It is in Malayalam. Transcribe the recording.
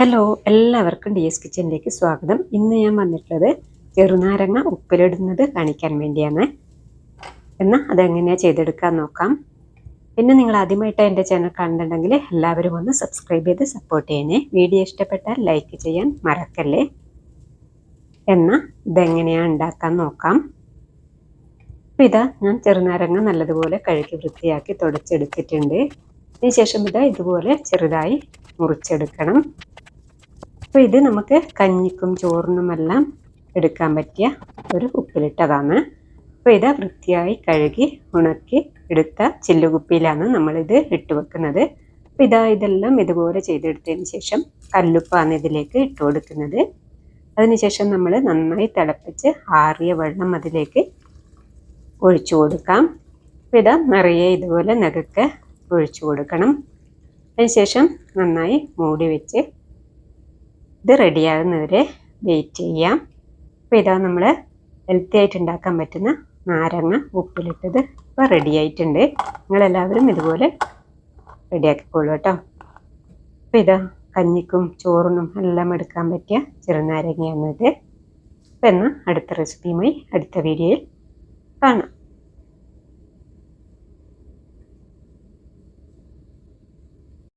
ഹലോ എല്ലാവർക്കും ഡി എസ് കിച്ചണിലേക്ക് സ്വാഗതം. ഇന്ന് ഞാൻ വന്നിട്ടുള്ളത് ചെറുനാരങ്ങ ഉപ്പിലിടുന്നത് കാണിക്കാൻ വേണ്ടിയാണ്. എന്നാൽ അതെങ്ങനെയാണ് ചെയ്തെടുക്കാൻ നോക്കാം. പിന്നെ നിങ്ങൾ ആദ്യമായിട്ട് എന്റെ ചാനൽ കാണുന്നുണ്ടെങ്കിൽ എല്ലാവരും ഒന്ന് സബ്സ്ക്രൈബ് ചെയ്ത് സപ്പോർട്ട് ചെയ്യണേ. വീഡിയോ ഇഷ്ടപ്പെട്ടാൽ ലൈക്ക് ചെയ്യാൻ മറക്കല്ലേ? എന്നാൽ ഇതെങ്ങനെയാണ് ഉണ്ടാക്കാൻ നോക്കാം. അപ്പോൾ ഇതാ ഞാൻ ചെറുനാരങ്ങ നല്ലതുപോലെ കഴുകി വൃത്തിയാക്കി തുടച്ചെടുത്തിട്ടുണ്ട്. അതിനുശേഷം ഇതാ ഇതുപോലെ ചെറുതായി മുറിച്ചെടുക്കണം. അപ്പോൾ ഇത് നമുക്ക് കഞ്ഞിക്കും ചോറിനുമെല്ലാം എടുക്കാൻ പറ്റിയ ഒരു ഉപ്പിലിട്ടതാണ്. അപ്പോൾ ഇത് വൃത്തിയായി കഴുകി ഉണക്കി എടുത്ത ചില്ലുകുപ്പിയിലാണ് നമ്മളിത് ഇട്ട് വെക്കുന്നത്. അപ്പോൾ ഇതാ ഇതെല്ലാം ഇതുപോലെ ചെയ്തെടുത്തതിന് ശേഷം കല്ലുപ്പാണ് ഇതിലേക്ക് ഇട്ട് കൊടുക്കുന്നത്. അതിനുശേഷം നമ്മൾ നന്നായി തിളപ്പിച്ച് ആറിയ വെള്ളം അതിലേക്ക് ഒഴിച്ചു കൊടുക്കാം. അപ്പോൾ ഇതാ നിറയെ ഇതുപോലെ നടുക്ക് ഒഴിച്ചു കൊടുക്കണം. അതിനുശേഷം നന്നായി മൂടി വെച്ച് ഇത് റെഡിയാകുന്നവരെ വെയിറ്റ് ചെയ്യാം. അപ്പോൾ ഇതാ നമ്മൾ ഹെൽത്തി ആയിട്ട് ഉണ്ടാക്കാൻ പറ്റുന്ന നാരങ്ങ ഉപ്പിലിട്ടത് ഇപ്പോൾ റെഡി ആയിട്ടുണ്ട്. നിങ്ങളെല്ലാവരും ഇതുപോലെ റെഡിയാക്കിക്കോളൂ കേട്ടോ. അപ്പോൾ ഇതാ കഞ്ഞിക്കും ചോറിനും എല്ലാം എടുക്കാൻ പറ്റിയ ചെറുനാരങ്ങയാണ് ഇത്. അപ്പോൾ എന്നാൽ അടുത്ത റെസിപ്പിയുമായി അടുത്ത വീഡിയോയിൽ കാണാം.